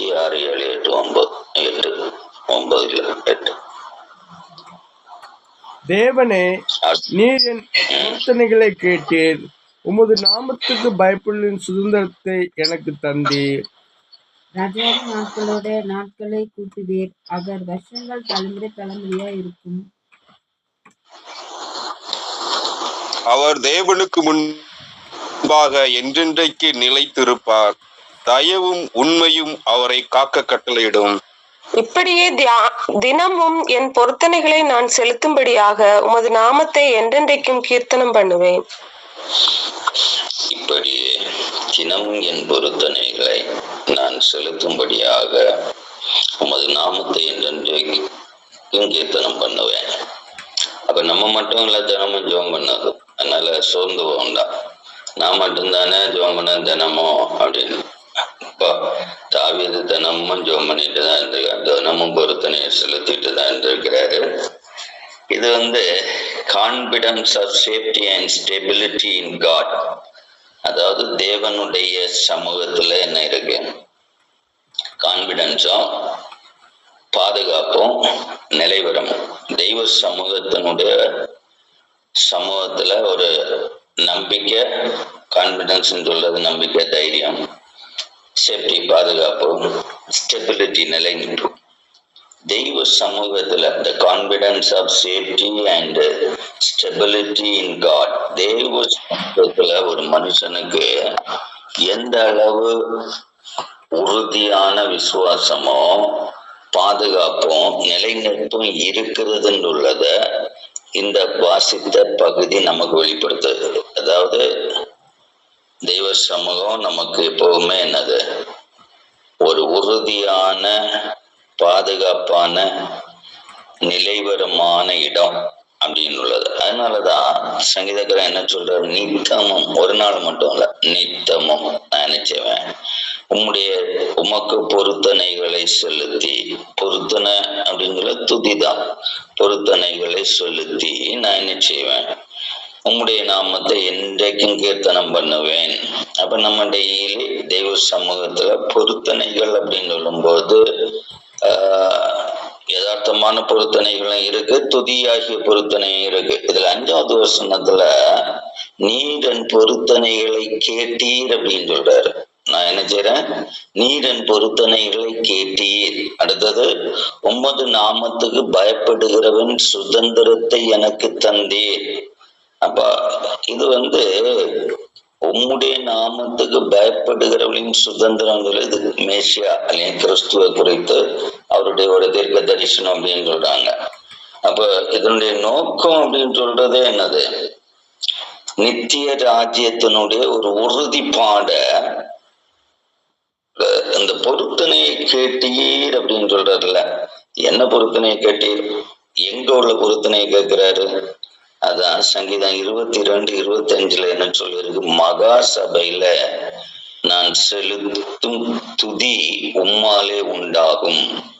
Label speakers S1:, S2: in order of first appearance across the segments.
S1: அஞ்சு ஆறு ஏழு எட்டு ஒன்பது எட்டு ஒன்பது எட்டு.
S2: தேவனே நீர் என் பிரார்த்தனைகளை கேட்டீர். உமது நாமத்துக்கு பயப்படுகளின் சுதந்திரத்தை எனக்கு தந்தீர்.
S3: ராஜாவின் நாட்களோட நாட்களை கூட்டுவீர். அவர் வருஷங்கள் தலைமுறை தலைமுறையா இருக்கும்.
S4: அவர் தேவனுக்கு முன்பாக என்றென்றைக்கு நிலைத்திருப்பார். தயவும் உண்மையும் அவரை காக்க கட்டளையிடும்.
S5: இப்படியே தியா- தினமும் என் பொருத்தனைகளை நான் செலுத்தும்படியாக உமது நாமத்தை என்றென்றைக்கும் கீர்த்தனம் பண்ணுவேன்.
S1: இப்படியே தினம் என் பொருத்தனைகளை நான் செலுத்தும்படியாக உமது நாமத்தை என்றென்றைக்கும் கீர்த்தனம் பண்ணுவேன். அப்ப நம்ம மட்டும் இல்ல தினமும் ஜெபம் பண்ணது. அதனால சோர்ந்து வேண்டாம் நான் மட்டும்தானே ஜெபம் பண்ண தினமும் அப்படின்னு. இப்போ தாவீது தினமும் ஜெபம் பண்ணிட்டு தான் இருந்திருக்காரு தினமும் பொருத்தனையை செலுத்திட்டு தான் இருந்திருக்கிறாரு. இது வந்து confidence of safety and stability in God அதாவது தேவனுடைய சமூகத்துல என்ன இருக்கு? கான்பிடன்ஸும் பாதுகாப்பும் நிலைவரம். தெய்வ சமூகத்தினுடைய சமூகத்துல ஒரு நம்பிக்கை கான்பிடன்ஸ் சொல்றது நம்பிக்கை தைரியம். சேஃப்டி பாதுகாப்பும் ஸ்டெபிலிட்டி நிலை நிற்கும் தெய்வ சமூகத்தில் the confidence of safety and stability in God தெய்வ சமூகத்தில் ஒரு மனுஷனுக்கு எந்த அளவு உறுதியான விசுவாசமோ பாதுகாப்பும் நிலைநிற்பும் இருக்கிறதுன்னு உள்ளத இந்த வாசித்த பகுதி நமக்கு வெளிப்படுத்துது. அதாவது தெய்வ சமூகம் நமக்கு எப்பவுமே என்னது? ஒரு உறுதியான பாதுகாப்பான நிலைவரமான இடம் அப்படின்னு உள்ளது. அதனாலதான் சங்கீதக்காரன் என்ன சொல்றாரு? நித்தமும் ஒரு நாள் மட்டும் இல்ல நித்தமும் நான் என்ன செய்வேன்? உம்முடைய உமக்கு பொருத்தனைகளை செலுத்தி பொருத்தனை அப்படிங்கிற துதிதான் பொருத்தனைகளை செலுத்தி நான் என்ன செய்வேன்? உம்முடைய நாமத்தை என்றைக்கும் கீர்த்தனம் பண்ணுவேன். அப்ப நம்ம டெய்லி தெய்வ சமூகத்துல பொருத்தனைகள் அப்படின்னு சொல்லும்போது ஆஹ், யதார்த்தமான பொருத்தனைகளும் இருக்கு துதியாகிய பொருத்தனையும் இருக்கு. இதுல அஞ்சாவது வசனத்துல நீரன் பொருத்தனைகளை கேட்டீர் அப்படின்னு சொல்றாரு. நான் என்ன செய்யறேன் நீரன் பொருத்தனைகளை கேட்டீர். அடுத்தது உமது நாமத்துக்கு பயப்படுகிறவன் சுதந்திரத்தை எனக்கு தந்தீர். அப்ப இது வந்து உம்முடைய நாமத்துக்கு பயப்படுகிறவளின் சுதந்திரங்கிறது இது மேசியா அல்லது கிறிஸ்துவ குறித்து அவருடைய ஒரு தீர்க்க தரிசனம் அப்படின்னு சொல்றாங்க. அப்ப இதனுடைய நோக்கம் அப்படின்னு சொல்றதே என்னது? நித்திய ராஜ்யத்தினுடைய ஒரு உறுதிப்பாட இந்த பொருத்தனையை கேட்டீர் அப்படின்னு சொல்றதுல என்ன பொருத்தனையை கேட்டீர்? எங்க உள்ள பொருத்தனையை கேட்கிறாரு? அதான் சங்கீதம் இருபத்தி ரெண்டு இருபத்தி அஞ்சுல என்ன சொல்லியிருக்கு? மகா சபையில நான் செலுத்தும் துதி உம்மாலே உண்டாகும்.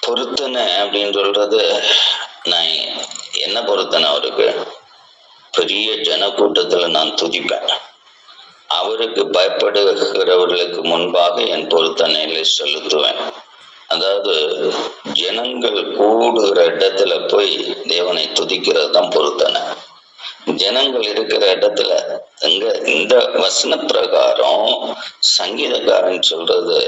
S1: பொருத்தனை அப்படின்னு சொல்றது நான் என்ன பொருத்தனை அவருக்கு? பெரிய ஜனக்கூட்டத்துல நான் துதிப்பேன். அவருக்கு பயப்படுகிறவர்களுக்கு முன்பாக என் பொருத்தனையில செலுத்துவேன். அதாவது ஜனங்கள் கூடுகிற இடத்துல போய் தேவனை துதிக்கிறது தான் பொருத்தனை. ஜனங்கள் இருக்கிற இடத்துல எங்க இந்த வசன பிரகாரம் சங்கீதக்காரன் சொல்றது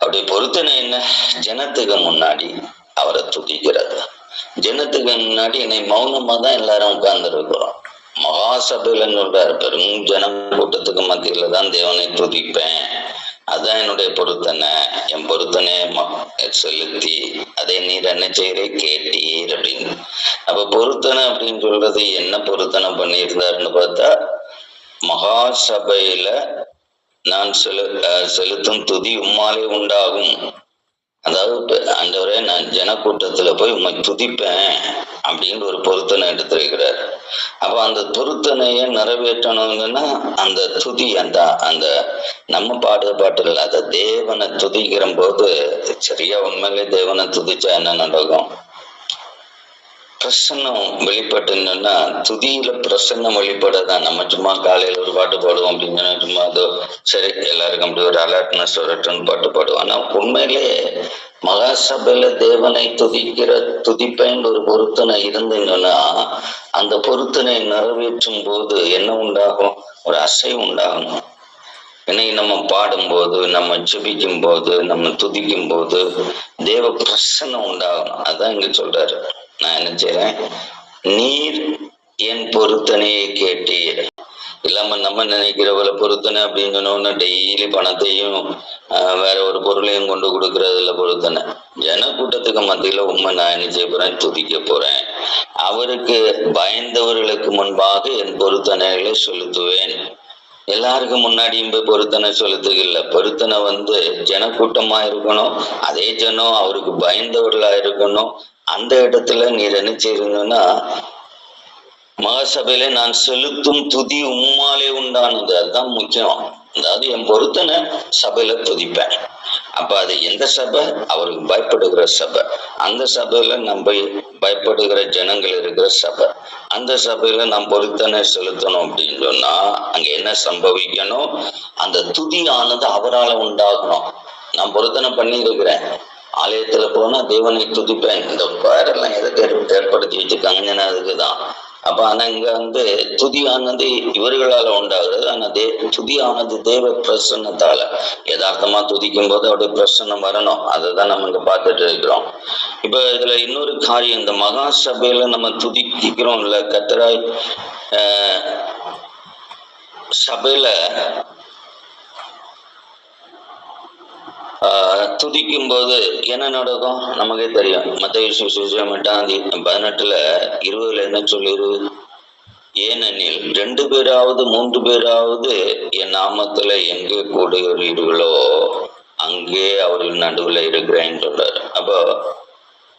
S1: அப்படி பொருத்தனை என்ன? ஜனத்துக்கு முன்னாடி அவரை துதிக்கிறது. ஜனத்துக்கு முன்னாடி என்னை மௌனமா தான் எல்லாரும் உட்கார்ந்து இருக்கிறோம் மகாசபையில சொல்றாரு பெரும் ஜன கூட்டத்துக்கு மத்தியில தான் தேவனை துதிப்பேன். அதான் என்னுடைய பொருத்தனை. என் பொருத்தனை செலுத்தி அதை நீர் என்ன செய்யறே கேட்டீர் அப்படின்னு. அப்ப பொருத்தனை அப்படின்னு சொல்றது என்ன பொருத்தனை பண்ணியிருந்தாருன்னு பார்த்தா மகா சபையில நான் செலு செலுத்தும் துதி உம்மாலே உண்டாகும். அதாவது இப்ப நான் ஜனக்கூட்டத்துல போய் உம்மை துதிப்பேன். அப்படின்னு ஒரு பொருத்தனை எடுத்திருக்கிறார். அப்போ அந்த பொருத்தனையை நிறைவேற்றணுங்கன்னா அந்த துதி அந்த அந்த நம்ம பாடுற பாட்டு இல்லை அந்த தேவனை துதிக்கிற போது சரியா உண்மையிலே தேவனை துதிச்சா என்ன நடக்கும்? பிரசன்னம் வெளிப்பட்டுன்னா துதியில பிரசன்னம் வெளிப்படதான். நம்ம சும்மா காலையில ஒரு பாட்டு பாடுவோம் அப்படின்னு சும்மா அதோ சரி எல்லாருக்கும் அப்படி ஒரு அலர்ட்னஸ் வரட்டும்னு பாட்டு பாடுவோம். ஆனா உண்மையிலே மகாசபையில தேவனை துதிக்கிற துதிப்பேன் ஒரு பொருத்தனை இருந்தீங்கன்னா அந்த பொருத்தனை நிறைவேற்றும் போது என்ன உண்டாகும்? ஒரு அசைவு உண்டாகணும் இன்னைக்கு நம்ம பாடும்போது நம்ம ஜெபிக்கும் போது நம்ம துதிக்கும் போது தேவ பிரசன்னம் உண்டாகணும் அதான் இங்க சொல்றாரு. நான் என்ன செய்றேன்? நீர் என் பொருத்தனையை கேட்டீர். இல்லாம நம்ம நினைக்கிறவள பொருத்தனை அப்படின்னு டெய்லி பணத்தையும் வேற ஒரு பொருளையும் கொண்டு கொடுக்கறதுல பொருத்தனை. ஜனக்கூட்டத்துக்கு மத்தியில உண்மை நான் என்ன செய்ய போறேன்? துதிக்க போறேன். அவருக்கு பயந்தவர்களுக்கு முன்பாக என் பொருத்தனைகளை செலுத்துவேன். எல்லாருக்கும் முன்னாடியும் போய் பொருத்தனை செலுத்துக பொருத்தனை வந்து ஜனக்கூட்டமா இருக்கணும் அதே ஜனம் அவருக்கு பயந்தவர்களா இருக்கணும். அந்த இடத்துல நீர் என்ன செய்யணும்னா மகாசபையில நான் செலுத்தும் துதி உம்மாலே உண்டானது. அதுதான் முக்கியம். அதாவது என் பொருத்தனை சபையில துதிப்பேன். அப்ப அது எந்த சபை? அவருக்கு பயப்படுகிற சபை. அந்த சபையில நம்ம பயப்படுகிற ஜனங்கள் இருக்கிற சபை. அந்த சபையில நாம் பொருத்தனை செலுத்தணும் அப்படின்னு சொன்னா அங்க என்ன சம்பவிக்கணும்? அந்த துதியானது அவரால உண்டாகணும். நான் பொருத்தனை பண்ணி இருக்கிறேன் ஆலயத்துல போனா தேவனை துதிப்பேன். இந்த பேரெல்லாம் எதுக்கு ஏற்படுத்தி வச்சிருக்காங்கன்னா அதுக்குதான் அப்ப ஆனா இங்க வந்து துதியானது இவர்களால உண்டாகுது. ஆனா தே துதியானது தேவ பிரசன்னத்தால. யதார்த்தமா துதிக்கும் போது அவருடைய பிரசன்னம் வரணும். அதை தான் நம்ம இங்க பார்த்துட்டு இருக்கிறோம். இப்ப இதுல இன்னொரு காரியம் இந்த மகா சபையில நம்ம துதிக்கிறோம்ல கத்தராய் சபையில ஆஹ் துதிக்கும் போது என்ன நடக்கும்? நமக்கே தெரியும். மத்திய சுசியம் எட்டாம் தேதி பதினெட்டுல இருபதுல என்ன சொல்லிரு? ஏனெனில் ரெண்டு பேராவது மூன்று பேராவது என் நாமத்துல எங்கே கூடுகிறீர்களோ அங்கே அவர்கள் நடுவுல இருக்கிறேன்னு சொல்றாரு. அப்போ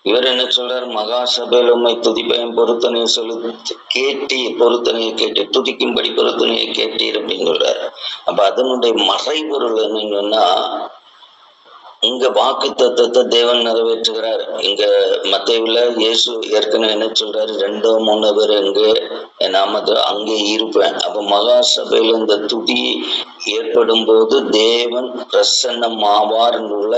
S1: இவர் என்ன சொல்றார்? மகா சபையில் உண்மை துதிப்பையும் பொருத்தனையை சொல்லு கேட்டி பொருத்தனையை கேட்டு துதிக்கும்படி பொருத்தனையை கேட்டீர் அப்படின்னு சொல்றாரு. அப்ப அதனுடைய மறைபொருள் என்னன்னு சொன்னா இங்க வாக்கு தத்துவத்தை தேவன் நிறைவேற்றுகிறார். இங்க மத்தையுள்ள இயேசு ஏற்கனவே என்ன சொல்றாரு? ரெண்டோ மூணு பேர் எங்க நாம அங்கே இருப்பேன். அப்ப மகா சபையில இந்த துதி ஏற்படும் போது தேவன் பிரசன்னம் உள்ள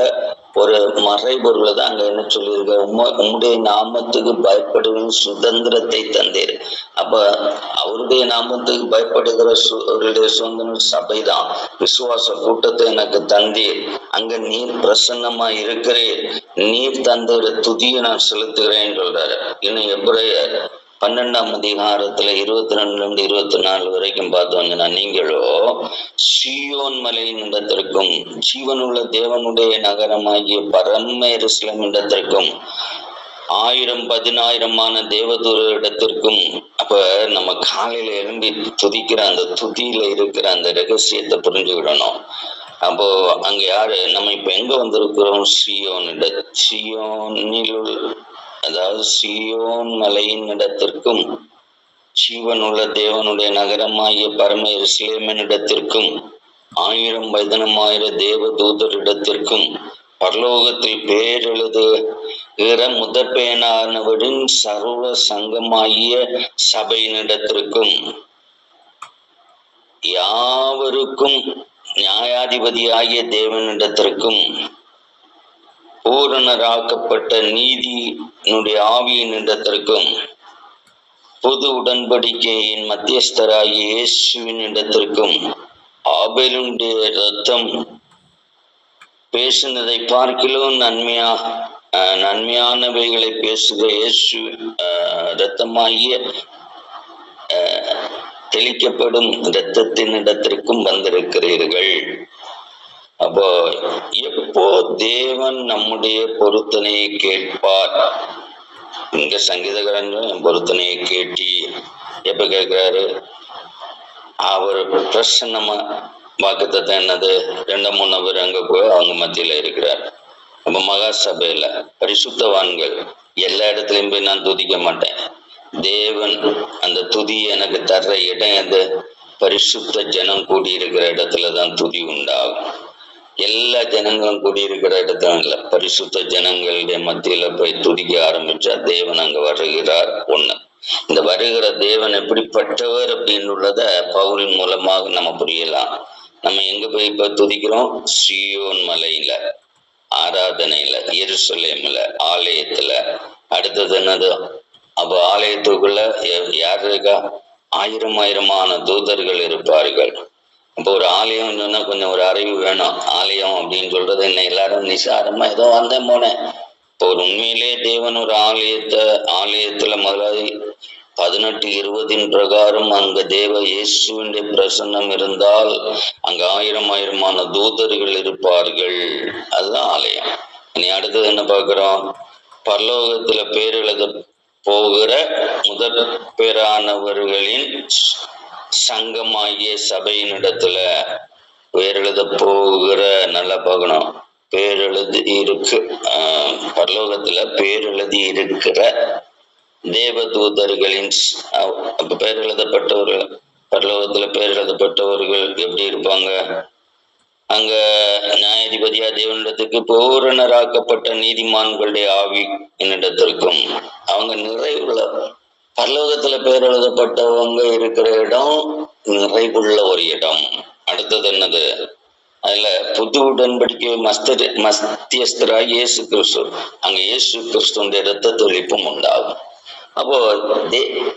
S1: ஒரு மறைபொருளை தான் அங்க என்ன சொல்லியிருக்க? உம்ம உம்முடைய நாமத்துக்கு பயப்படுவேன் சுதந்திரத்தை தந்தீர். அப்ப அவருடைய நாமத்துக்கு பயப்படுகிற சு- அவருடைய சுதந்திரம் சபைதான். விசுவாச கூட்டத்தை எனக்கு தந்தீர். அங்க நீர் பிரசன்னமா இருக்கிறீர். நீர் தந்த துதியை நான் செலுத்துகிறேன் சொல்றாரு. இன்னும் எப்ரேயர் பன்னெண்டாம் அதிகாரத்துல இருபத்தி ரெண்டுல இருந்து இருபத்தி நாலு வரைக்கும் பார்த்தோம்னா நீங்களோ சியோன் மலையின் இடத்திற்கும் ஜீவனுள்ள தேவனுடைய நகரமாகிய பரம எருசலேம் இடத்திற்கும் ஆயிரம் பதினாயிரமான தேவதூர இடத்திற்கும் அப்ப நம்ம காலையில எழும்பி துதிக்கிற அந்த துதியில இருக்கிற அந்த ரகசியத்தை புரிஞ்சுக்கிடணும். அப்போ அங்க யாரு? நம்ம இப்ப எங்க வந்திருக்கிறோம்? சியோன் இட சியோனில் அதாவது சியோன் மலையின் இடத்திற்கும் ஜீவனுள்ள தேவனுடைய நகரமாகிய பரம இஸ்லேமின் இடத்திற்கும் ஆயிரம் பதினமாயிர தேவ தூதரிடத்திற்கும் பரலோகத்தில் பேரெழுதுகிற முதற்பயனானவரின் சர்வ சங்கமாகிய சபையினிடத்திற்கும் யாவருக்கும் நியாயாதிபதியாகிய தேவனிடத்திற்கும் பூரணராக்கப்பட்ட நீதியினுடைய ஆவியினிடத்திற்கும் பொது உடன்படிக்கையின் மத்தியஸ்தராகிய இயேசுவின் இடத்திற்கும் ஆபேலுடைய ரத்தம் பேசினதை பார்க்கிலும் நன்மையா அஹ், நன்மையானவைகளை பேசுகிற இயேசு ரத்தமாகிய அஹ், தெளிக்கப்படும் இரத்தத்தின் இடத்திற்கும் வந்திருக்கிறீர்கள். அப்போ எப்போ தேவன் நம்முடைய பொருத்தனையை கேட்பார்? இங்க சங்கீதகரன் பொருத்தனையை கேட்டி எப்ப கேட்கிறாரு? அவர் பிரசன்னமா வாக்குத்தத்தை என்னது? ரெண்டு மூணு பேர் அங்க போய் அவங்க மத்தியில இருக்கிறார். அப்ப மகா சபையில பரிசுத்தவான்கள் எல்லா இடத்துலயும் போய் நான் துதிக்க மாட்டேன். தேவன் அந்த துதி எனக்கு தர்ற இடம் எது? பரிசுத்த ஜனம் கூடி இருக்கிற இடத்துல தான் துதி உண்டாகும். எல்லா ஜனங்களும் கூடியிருக்கிற இடத்துல பரிசுத்த ஜனங்களுடைய மத்தியில போய் துதிக்க ஆரம்பிச்சா தேவன் அங்க வருகிறார். ஒண்ணு. இந்த வருகிற தேவன் எப்படிப்பட்டவர் அப்படின்னு உள்ளத பவுலின் மூலமாக நம்ம புரியலாம். நம்ம எங்க போய் இப்ப துதிக்கிறோம்? சியோன் மலையில ஆராதனையில எருசலேம்ல ஆலயத்துல. அடுத்தது என்னது? அப்ப ஆலயத்துக்குள்ள யார் இருக்கா? ஆயிரம் ஆயிரமான தூதர்கள் இருப்பார்கள். இப்போ ஒரு ஆலயம் சொன்னா கொஞ்சம் ஒரு அறிவு வேணும். ஆலயம் அப்படின்னு சொல்றது என்ன? எல்லாரும் நிசாரமா ஏதோ வந்தேன் போனேன். இப்போ ஒரு உண்மையிலே தேவன் ஒரு ஆலயத்தை ஆலயத்துல முதலாவது பதினெட்டு இருபதின் பிரகாரம் அங்க தேவ இயேசுவின் பிரசன்னம் இருந்தால் அங்க ஆயிரம் ஆயிரமான தூதர்கள் இருப்பார்கள். அதுதான் ஆலயம். இனி அடுத்தது என்ன பார்க்கிறோம்? பரலோகத்துல பேர் எழுத போகிற முதற் பேரானவர்களின் சங்கமாகிய சபையினிடத்துல பேரெழுத போகிற நல்லா பார்க்கணும் பேரெழுதி இருக்கு. பரலோகத்துல பேரெழுதி இருக்கிற தேவதூதர்களின் ஸ்- அப்ப பேர் எழுதப்பட்டவர்கள் பரலோகத்துல பேர் எழுதப்பட்டவர்கள் எப்படி இருப்பாங்க? அங்க நியாயாதிபதியா தேவனிடத்துக்கு பூரணராக்கப்பட்ட நீதிமான்களுடைய ஆவி என்னிடத்திற்கும். அவங்க நிறைவுள்ள பரலோகத்துல பேர் எழுதப்பட்டவங்க இருக்கிற இடம் நிறைவுள்ள ஒரு இடம். அடுத்தது என்னது? அதுல புது உடன்படிக்கை மஸ்தர் மத்தியஸ்தராய் இயேசு கிறிஸ்து. அங்க இயேசு கிறிஸ்துடைய இரத்த தொழிப்பும் உண்டாகும். அப்போ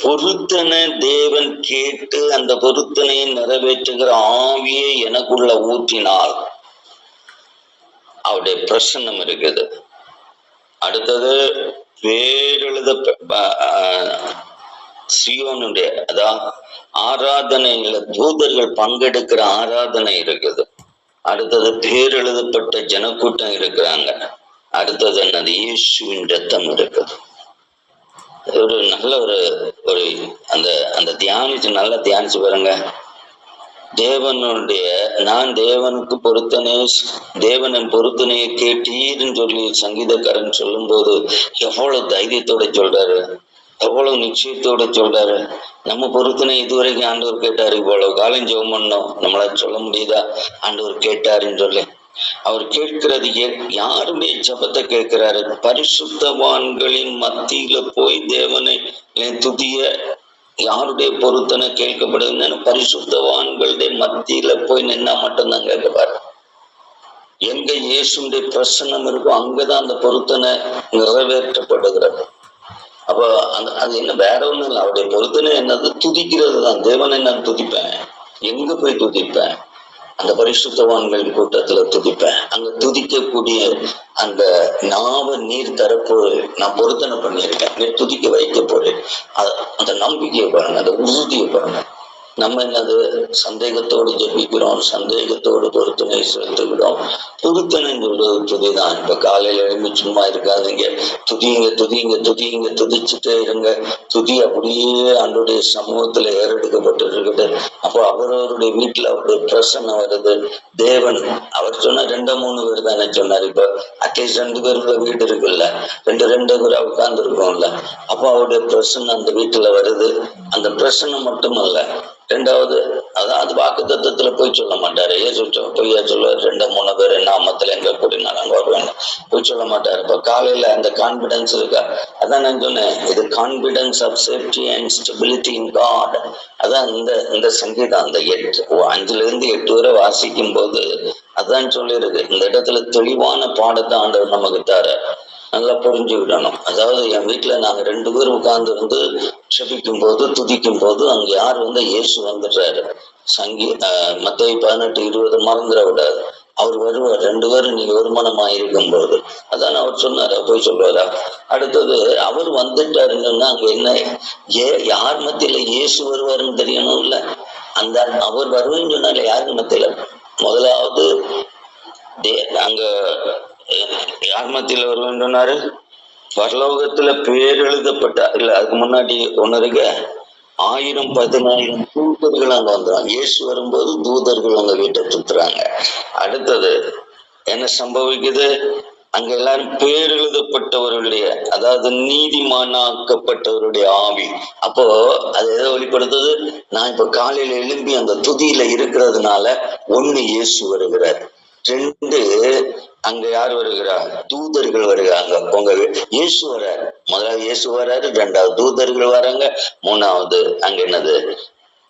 S1: பொருத்தனை தேவன் கேட்டு அந்த பொருத்தனையை நிறைவேற்றுகிற ஆவியை எனக்குள்ள ஊற்றினால் அவருடைய பிரசன்னம் இருக்குது. அடுத்தது பேரெழுத சியோனுடைய அதான் ஆராதனையில தூதர்கள் பங்கெடுக்கிற ஆராதனை இருக்குது. அடுத்தது பேரெழுதப்பட்ட ஜனக்கூட்டம் இருக்கிறாங்க. அடுத்தது என்னது? இயேசுவின் ரத்தம் இருக்குது. ஒரு நல்ல ஒரு ஒரு அந்த அந்த தியானிச்சு நல்லா தியானிச்சு பாருங்க. தேவனுடைய நான் தேவனுக்கு பொருத்தனே தேவனின் பொருத்தனையை கேட்டீர்னு சொல்லி சங்கீதக்காரன் சொல்லும்போது எவ்வளவு தைரியத்தோட சொல்றாரு. எவ்வளவு நிச்சயத்தோட சொல்றாரு? நம்ம பொருத்தனை இதுவரைக்கும் ஆண்டவர் கேட்டாரு இவ்வளவு காலம் ஜெபம் பண்ணோம். நம்மளால சொல்ல முடியுதா? ஆண்டவர் கேட்டாருன்னு சொல்லி. அவர் கேட்கிறது யாருமே யாருடைய ஜபத்தை கேட்கிறாரு. பரிசுத்தவான்களின் மத்தியில போய் தேவனை துதிய யாருடைய பொருத்தனை கேட்கப்படுதுன்னு பரிசுத்தவான்களுடைய மத்தியில போய் நின்னா மட்டும்தான் கேட்கப்பாரு. எங்க இயேசுடைய பிரசன்னம் இருக்கோ அங்கதான் அந்த பொருத்தனை நிறைவேற்றப்படுகிறது. அப்ப அந்த அது என்ன வேற ஒண்ணும் இல்லை. அவருடைய பொருத்தனை என்னது? துதிக்கிறது தான் தேவனை நான் துதிப்பேன். எங்க போய் துதிப்பேன்? அந்த பரிசுத்தவான்கள் கூட்டத்துல துதிப்பேன். அங்க துதிக்கக்கூடிய அந்த நாவ நீர் தரப்பு நான் பொருத்தனை பண்ணியிருக்கேன். நீர் துதிக்க வைக்க போறேன் அந்த நம்பிக்கையை பாருங்க அந்த உறுதியை பாருங்க. நம்ம என்னது? சந்தேகத்தோடு ஜெபிக்கிறோம் சந்தேகத்தோடு பொருத்தனை செலுத்துகிறோம் பொருத்தனை சொல்றது துதிதான். இப்ப காலையில எழும்பி சும்மா இருக்காதீங்க. துதிங்க துதிங்க துதிங்க துதிச்சுட்டே இருங்க. துதி அப்படியே அன்றைய சமூகத்துல ஏறெடுக்கப்பட்டு இருக்குது அப்போ அவரவருடைய வீட்டுல அவருடைய பிரசன்னம் வருது. தேவன் அவர் சொன்ன ரெண்டு மூணு பேர் தானே சொன்னார். இப்ப அட்லீஸ்ட் ரெண்டு பேருக்குள்ள வீடு இருக்குல்ல. ரெண்டு ரெண்டு பேரா உட்கார்ந்து இருக்கோம்ல அப்போ அவருடைய பிரசன்னம் அந்த வீட்டுல வருது. அந்த பிரசன்னம் மட்டுமல்ல ரெண்டாவது அதான் அது வாக்கு தத்துவத்துல போய் சொல்ல மாட்டாரு. ஏ சொல்ல பொய்யா சொல்லுவார் ரெண்டு மூணு பேர் நாமத்துல எங்க கூடினாலும் அங்க வருவாங்க போய் சொல்ல மாட்டாரு. இப்ப காலையில அந்த கான்பிடன்ஸ் இருக்கா? அதான் நான் சொன்னேன். இது confidence of safety and stability in God அதான் இந்த இந்த சங்கீதம் அந்த எட்டு ஓ, அஞ்சுல இருந்து எட்டு வரை வாசிக்கும் போது அதான் சொல்லியிருக்கு. இந்த இடத்துல தெளிவான பாடத்தை ஆண்டவர் நமக்கு தர நல்லா புரிஞ்சுக்கிடணும். அதாவது என் வீட்டுல நாங்க ரெண்டு பேரும் உட்கார்ந்து வந்து செபிக்கும் போது துதிக்கும் போது அங்க யார் வந்து இயேசு வந்துடுறாரு சங்கி மத்திய பதினெட்டு இருபது மறந்துட விடாது. அவர் வருவார். ரெண்டு பேரும் நீங்க வருமானமா இருக்கும் போது அதான் அவர் சொன்னார். போய் சொல்லுவாரா அடுத்தது அவர் வந்துட்டாருன்னு சொன்னா அங்க என்ன? ஏ யார் மத்தியில இயேசு வருவாருன்னு தெரியணும் இல்ல? அந்த அவர் வருவேன்னு சொன்னால யாருக்கு மத்தியில? முதலாவது அங்க யார் மத்தியில் வர வேண்டும்னாரு பரலோகத்துல பேர் எழுதப்பட்ட இல்ல அதுக்கு முன்னாடி ஒண்ணு இருக்க. ஆயிரம் பதினாயிரம் தூதர்கள் அங்க வந்துடும் இயேசு வரும்போது தூதர்கள் அங்க வீட்டை சுத்துறாங்க. அடுத்தது என்ன சம்பவிக்குது? அங்க எல்லாரும் பேர் எழுதப்பட்டவர்களுடைய அதாவது நீதிமானாக்கப்பட்டவருடைய ஆவி. அப்போ அது எதை வெளிப்படுத்துது? நான் இப்ப காலையில எழும்பி அந்த துதியில இருக்கிறதுனால ஒண்ணு இயேசு வருகிறார். ரெண்டு அங்க யார் வருகிறா? தூதர்கள் வருகிறாங்க. உங்க இயேசு வர்றாரு. முதலாவது இயேசு வர்றாரு ரெண்டாவது தூதர்கள் வராங்க மூணாவது அங்க என்னது?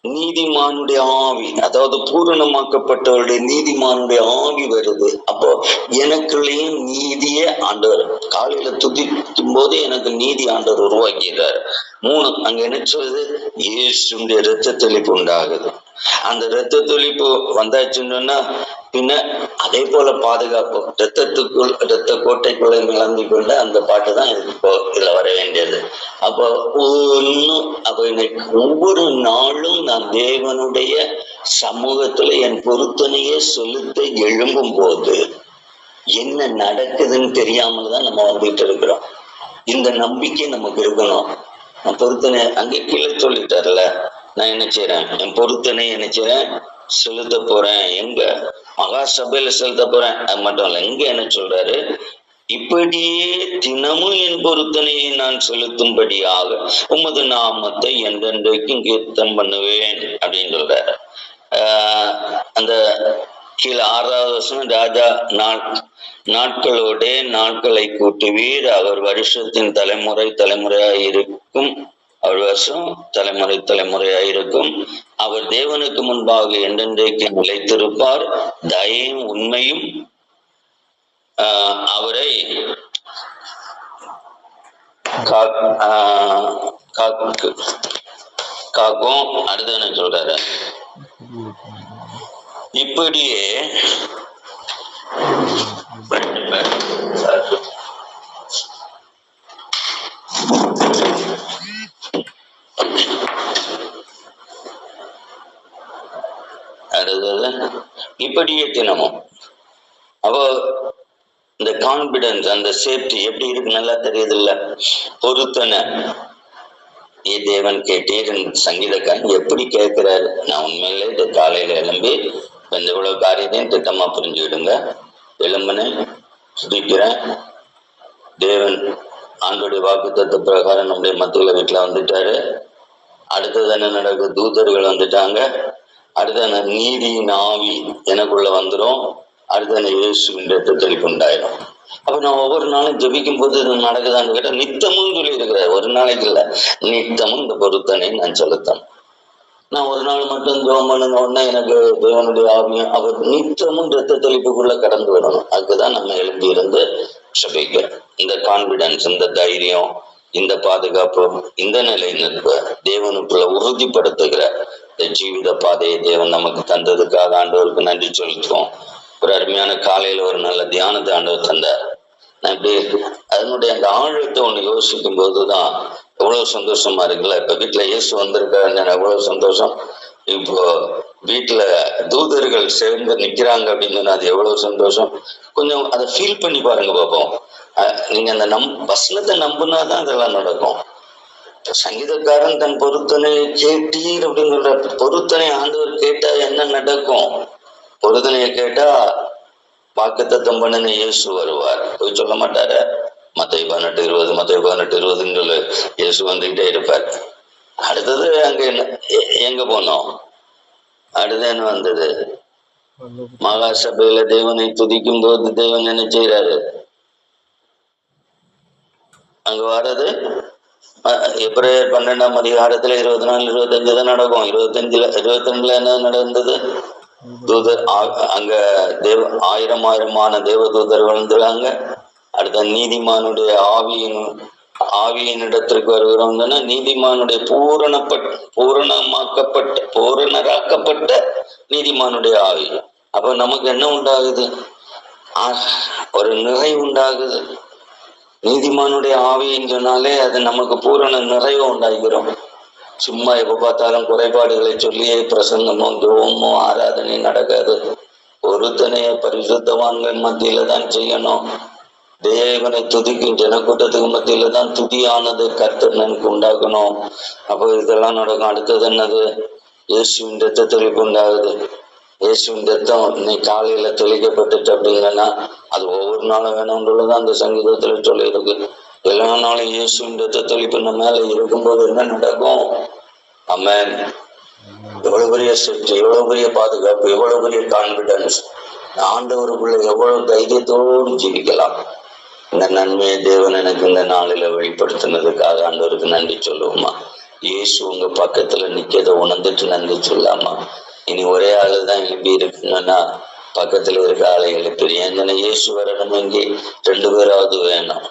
S1: நீதிமானுடைய ஆவி அதாவது பூரணமாக்கப்பட்டவருடைய நீதிமானுடைய ஆவி வருது. அப்போ எனக்குள்ளேயும் நீதியே ஆண்டவர். காலையில துதிக்கும் போது எனக்கு நீதி ஆண்டவர் உருவாக்கிறார் மூணு அங்க என்ன சொல்லுது? இயேசுடைய ரத்த தெளிப்பு உண்டாகுது. அந்த ரத்த தெளிப்பு வந்தாச்சுன்னு பின்ன அதே போல பாதுகாப்பு. ரத்தத்துக்குள் ரத்த கோட்டைக்குள்ளே மிளந்து கொண்டு அந்த பாட்டு தான் இப்போ இதுல வர வேண்டியது. அப்போ ஒன்னும் அப்போ இன்னைக்கு ஒவ்வொரு நாளும் நான் தேவனுடைய சமூகத்துல என் பொருத்தனையே செலுத்த எழும்பும் போது என்ன நடக்குதுன்னு தெரியாமல் தான் நம்ம வந்துட்டு இருக்கிறோம். இந்த நம்பிக்கை நமக்கு இருக்கணும். நான் பொருத்தனை அங்கே கீழே சொல்லிட்டார்ல நான் என்ன செய்யறேன் என் பொருத்தனை என்ன செய்யறேன் செலுத்த போறேன். எங்க? மகா சபையில செலுத்த போறேன். அது மட்டும் இல்லை இங்க என்ன சொல்றாரு? இப்படியே தினமும் என் பொருத்தனையை நான் செலுத்தும்படியாக உமது நாமத்தை என்றென்றைக்கும் கீர்த்தம் பண்ணுவேன் அப்படின்னு சொல்றாரு. அந்த கீழே ஆறாவது வருஷம் ராஜா நாட்களோட நாட்களை கூட்டுவீர் அவர் வருஷத்தின் தலைமுறை தலைமுறையாக இருக்கும் அவர் வருஷம் தலைமுறை தலைமுறையாக இருக்கும் அவர் தேவனுக்கு முன்பாக என்றென்றைக்கு நிலைத்திருப்பார். தயையும் உண்மையும் ஆஹ் அவரை கா- ஆஹ் காக்கும். அடுத்து என்ன சொல்றாரு? இப்படியே அடுத்தது இப்படியே தினமும். அப்போ இந்த கான்பிடன்ஸ் அந்த சேஃப்டி எப்படி இருக்கு? நல்லா தெரியுது இல்ல பொருத்தனை. ஏ தேவன் கேட்டீர் சங்கீதக்காரன் எப்படி கேட்கிறாரு? நான் உண்மையிலே இந்த காலையில எழும்பி இந்த இவ்வளவு காரியத்தையும் திட்டமா புரிஞ்சுக்கிடுங்க. எழும்பினேன் சுதிக்கிறேன் தேவன் ஆண்டோடைய வாக்குத்தத்த பிரகாரம் நம்முடைய மத்தியில வீட்டுல வந்துட்டாரு. அடுத்தது என்ன நடக்குது? தூதர்கள் வந்துட்டாங்க. அடுத்த நீதி நீதியின் ஆவி எனக்குள்ள வந்துரும். அடுத்த என்ன இயேசுவின் உண்டாயிரும். அப்ப நான் ஒவ்வொரு நாளும் ஜெபிக்கும் போது இது நடக்குதான்னு கேட்டா நித்தமும் சொல்லி இருக்கிறார் ஒரு நாளைக்கு இல்ல நித்தமும் இந்த பொருத்தனை நான் செலுத்தணும் நான் ஒரு நாள் மட்டும் ஜோம் பண்ணுங்க உடனே எனக்கு தேவனுடைய ஆவியம் அவர் நித்தமும் ரத்த தெளிப்புக்குள்ள கடந்து வரணும் அதுக்குதான் நம்ம எழுப்பி இருந்து ஜெபிக்க இந்த கான்பிடன்ஸ் இந்த தைரியம் இந்த பாதுகாப்பு இந்த நிலை நிற்ப தேவனுக்குள்ள உறுதிப்படுத்துகிற இந்த ஜீவித பாதையை தேவன் நமக்கு தந்ததுக்காக ஆண்டவருக்கு நன்றி செலுத்துவோம் ஒரு அருமையான காலையில ஒரு நல்ல தியானத்தை ஆண்டவர் தந்தார். நான் இப்படி அதனுடைய அந்த ஆழத்தை ஒன்று யோசிக்கும் போதுதான் எவ்வளவு சந்தோஷமா இருக்குல்ல? இப்ப வீட்டுல இயேசு வந்திருக்காருன்னு எவ்வளவு சந்தோஷம்? இப்போ வீட்டுல தூதர்கள் சேர்ந்து நிக்கிறாங்க அப்படின்னு அது எவ்வளவு சந்தோஷம்? கொஞ்சம் அதை ஃபீல் பண்ணி பாருங்க பார்ப்போம் நீங்கள் நீங்க அந்த நம் வசனத்தை நம்புனாதான் அதெல்லாம் நடக்கும். சங்கீதக்காரன் தன் பொருத்தனை கேட்டீர் அப்படின்னு சொல்ற பொருத்தனை ஆண்டவர் கேட்டா என்ன நடக்கும்? பொருத்தனையை கேட்டா வாக்குத்தத்தம் பண்ணின இயேசு வருவார். போய் சொல்ல மாட்டாரு. மத்திய பதினெட்டு இருபது மத்திய பதினெட்டு இருபதுன்னு இயேசு வந்துகிட்டே இருப்பார். அடுத்தது அங்க என்ன? எங்க போனோம்? அடுத்து என்ன வந்தது? மகா சபையில தேவனை துதிக்கும் போது தேவன் என்ன செய்யறாரு அங்க வர்றது எப்ரேயர் பன்னெண்டாம் அதிகாரத்துல இருபத்தி நாலு இருபத்தஞ்சு தான் நடக்கும். இருபத்தஞ்சுல இருபத்தி ரெண்டுல என்ன நடந்தது? தூதர் அங்க தேவ ஆயிரம் ஆயிரமான தேவ தூதர் வந்துருக்காங்க அடுத்த நீதிமானுடைய ஆவியின் ஆவியின் இடத்திற்கு வருகிறோம்னா நீதிமானுடைய பூரணப்பட் பூரணமாக்கப்பட்ட பூரணராக்கப்பட்ட நீதிமானுடைய ஆவி. அப்ப நமக்கு என்ன உண்டாகுது? ஒரு நிறை உண்டாகுது. நீதிமானுடைய ஆவின்னு சொன்னாலே அது நமக்கு பூரண நிறைவு உண்டாகிறோம் சும்மா எப்ப பார்த்தாலும் குறைபாடுகளை சொல்லியே பிரசங்கமோ ஜோமோ ஆராதனை நடக்காது. ஒருத்தனைய பரிசுத்தவான்கள் மத்தியில தான் செய்யணும். தேவனை துதிக்கும் ஜனக்கூட்டத்துக்கு மத்தியில தான் துதியானது கர்த்தர் நமக்கு உண்டாக்கணும். அப்போ இதெல்லாம் நடக்கும். அடுத்தது என்னது? இயேசுவின் ரத்த உண்டாகுது இயேசுவின் ரத்தம் இன்னைக்கு காலையில தெளிக்கப்பட்டுச்சு அப்படிங்கன்னா அது ஒவ்வொரு நாளும் வேணும்ன்றதான் அந்த சங்கீதத்துல சொல்லியிருக்கு. எல்லா நாளும் இயேசுவின் ரத்த தெளிப்பு நம்ம மேல இருக்கும்போது என்ன நடக்கும்? அம்மன் எவ்வளவு பெரிய சுற்று எவ்வளவு பெரிய பாதுகாப்பு எவ்வளவு பெரிய கான்பிடன்ஸ் ஆண்டவருக்குள்ள எவ்வளவு தைரியத்தோடு ஜீவிக்கலாம். இந்த நன்மையை தேவன் எனக்கு இந்த நாளில வெளிப்படுத்தினதுக்காக ஆண்டவருக்கு நன்றி சொல்லுவோமா இயேசு உங்க பக்கத்துல நிக்கதை உணர்ந்துட்டு நன்றி சொல்லாமா இனி ஒரே ஆளு தான் எழுப்பி இருக்குங்கன்னா பக்கத்துல இருக்க ஆளை எழுப்பி ஏன்னா இயேசு வரணும் இங்கே ரெண்டு பேராவது வேணும்.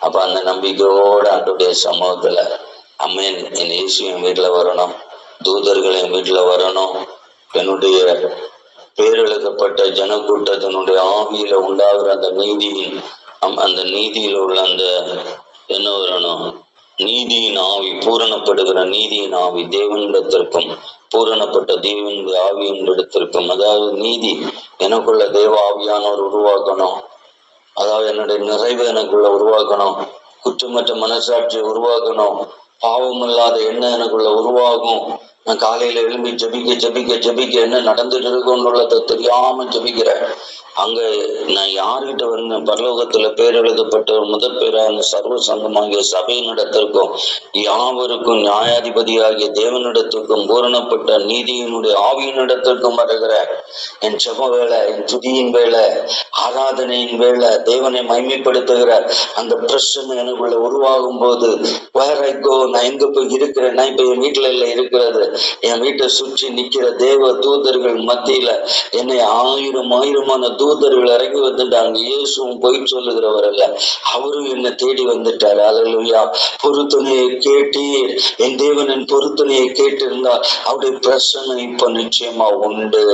S1: அப்ப அந்த நம்பிக்கையோட அன்றைய சமூகத்துல அம்மேன் என் இயேசு என் வீட்டுல வரணும். தூதர்கள் என் வீட்டுல வரணும். என்னுடைய பேரெழுதப்பட்ட ஜனக்கூட்டத்தினுடைய ஆவியில உண்டாகிற அந்த நீதியின் அம்- அந்த நீதியில் உள்ள அந்த என்ன வரணும்? நீதியின் ஆவி பூரணப்படுகிற நீதியின் ஆவி தேவனிடத்திற்கும் பூரணப்பட்ட தேவனுடைய ஆவியினிடத்திற்கும் அதாவது நீதி எனக்குள்ள தேவ ஆவியானவர் உருவாக்கணும். அதாவது என்னுடைய நிறைவு எனக்குள்ள உருவாக்கணும். குற்றமற்ற மனசாட்சியை உருவாக்கணும். பாவம் இல்லாத எண்ணம் எனக்குள்ள உருவாகும். நான் காலையில எழும்பி ஜெபிக்க ஜெபிக்க ஜெபிக்க என்ன நடந்துட்டு இருக்குன்றத தெரியாம ஜெபிக்கிறேன். அங்க நான் யார்கிட்ட வந்து பரலோகத்துல பேர் எழுதப்பட்ட ஒரு முதற் பேரான சர்வ சங்கமாகிய சபையினிடத்திற்கும் யாவருக்கும் நியாயாதிபதியாகிய தேவனிடத்திற்கும் பூரணப்பட்ட நீதியினுடைய ஆவியினிடத்திற்கும் வருகிற என் செப வேலை என் துதியின் வேலை ஆராதனையின் வேலை தேவனை மைமைப்படுத்துகிற அந்த பிரச்சனை எனக்குள்ள உருவாகும் போது வேற நான் எங்க போய் இருக்கிறேன்? நான் இப்ப என் வீட்டுல இல்ல இருக்கிறது. என் வீட்டை சுற்றி நிக்கிற தேவ தூதர்கள் மத்தியில என்னை ஆயிரம் ஆயிரமான தூதர்கள் இறங்கி வந்துட்டாங்க. இயேசுவும் பொய் சொல்லுகிறவர் அல்ல. அவரும் என்னை தேடி வந்துட்டார். அலலுயா பொருத்தனையை கேட்டீர். என் தேவனின் பொருத்தனையை கேட்டிருந்தால் அவருடைய பிரசனை இப்ப நிச்சயமா உண்டு.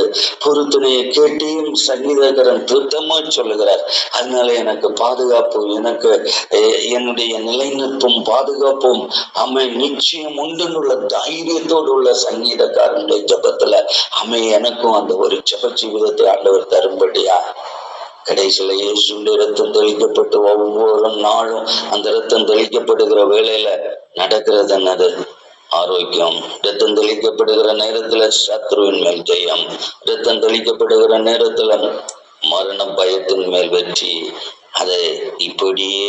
S1: பொருத்தனையை கேட்டியும் சங்கீதகரன் திருத்தமா சொல்லுகிறார். அதனால எனக்கு பாதுகாப்பு எனக்கு என்னுடைய நிலைநிற்பும் பாதுகாப்பும் அமை நிச்சயம் உண்டுன்னுள்ள தைரியத்தோடு உள்ள சங்கீதக்காரனுடைய ஜபத்துல அமை எனக்கும் அந்த ஒரு ஜப ஜீவிதத்தை ஆண்டவர் தரும்படியா. கடைசியில இயேசுடைய ரத்தம் தெளிக்கப்பட்டு ஒவ்வொரு நாளும் அந்த ரத்தம் தெளிக்கப்படுகிற வேலையில நடக்கிறது என்னது? ஆரோக்கியம். ரத்தம் தெளிக்கப்படுகிற நேரத்துல சத்ருவின் மேல் ஜெயம். ரத்தம் தெளிக்கப்படுகிற நேரத்துல மரண பயத்தின் மேல் வெற்றி. அதை இப்படியே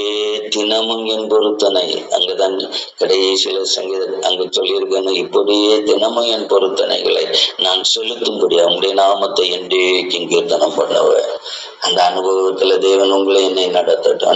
S1: தினமும் என் பொருத்தனை அங்குதான் கடைசியில சங்கீத அங்கு சொல்லியிருக்கேன் இப்படியே தினமும் என் பொருத்தனைகளை நான் செலுத்தும்படி அவங்களுடைய நாமத்தை என்றைக்கும் கீர்த்தனம் பண்ணுவேன் அந்த அனுபவத்துல தேவன் உங்களை என்னை நடத்தட்டும்.